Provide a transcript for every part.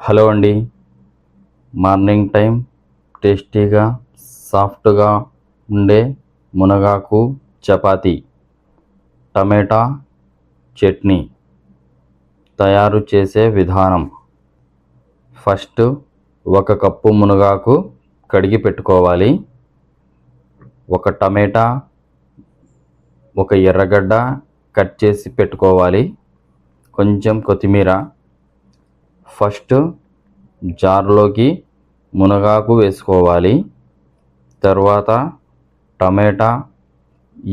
Hello అండి. Morning time టేస్టీగా సాఫ్ట్గా ఉండే మునగాకు చపాతి టమాటా చట్నీ తయారు చేసే విధానం. ఫస్ట్ ఒక కప్పు మునగాకు కడిగి పెట్టుకోవాలి. ఒక టమాటా ఒక ఎర్రగడ్డ కట్ చేసి పెట్టుకోవాలి. కొంచెం కొత్తిమీర ఫస్ట్ జార్లోకి మునగాకు వేసుకోవాలి. తర్వాత టమాటా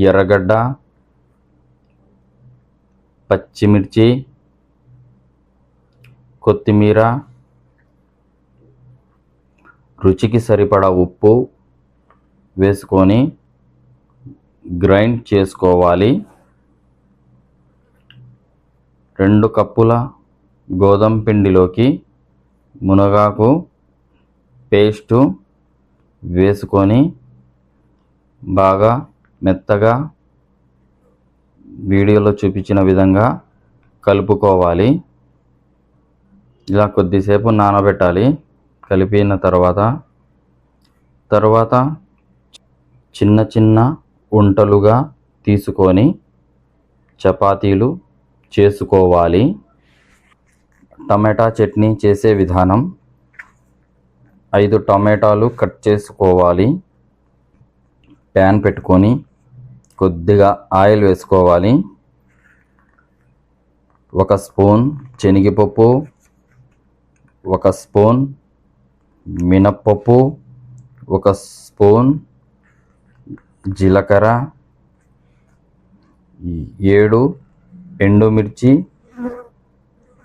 ఎర్రగడ్డ పచ్చిమిర్చి కొత్తిమీర రుచికి సరిపడా ఉప్పు వేసుకొని గ్రైండ్ చేసుకోవాలి. రెండు కప్పుల గోధుమ పిండిలోకి మునగాకు పేస్టు వేసుకొని బాగా మెత్తగా వీడియోలో చూపించిన విధంగా కలుపుకోవాలి. ఇలా కొద్దిసేపు నానబెట్టాలి. కలిపిన తర్వాత తర్వాత చిన్న చిన్న ఉంటలుగా తీసుకొని చపాతీలు చేసుకోవాలి. టమాటా చట్నీ చేసే విధానం. ఐదు టమాటాలు కట్ చేసుకోవాలి. ప్యాన్ పెట్టుకొని కొద్దిగా ఆయిల్ వేసుకోవాలి. ఒక స్పూన్ శనగపప్పు ఒక స్పూన్ మినప్పప్పు ఒక స్పూన్ జీలకర్ర ఏడు ఎండుమిర్చి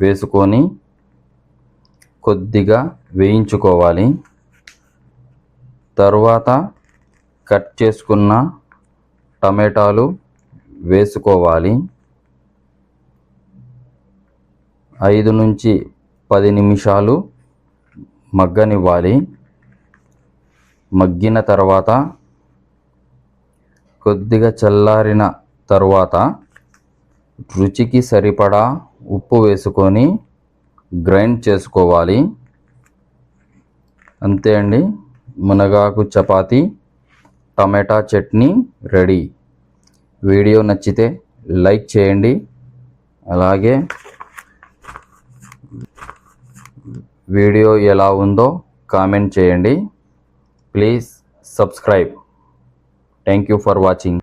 వేసుకొని కొద్దిగా వేయించుకోవాలి. తరువాత కట్ చేసుకున్న టమాటాలు వేసుకోవాలి. ఐదు నుంచి పది నిమిషాలు మగ్గనివ్వాలి. మగ్గిన తర్వాత కొద్దిగా చల్లారిన తరువాత రుచికి సరిపడా ఉప్పు వేసుకొని గ్రైండ్ చేసుకోవాలి. అంతే అండి. మునగాకు chapati tomato chutney ready. Video నచ్చితే లైక్ చేయండి. అలాగే వీడియో ఎలా ఉందో కామెంట్ చేయండి. Please subscribe. Thank you for watching.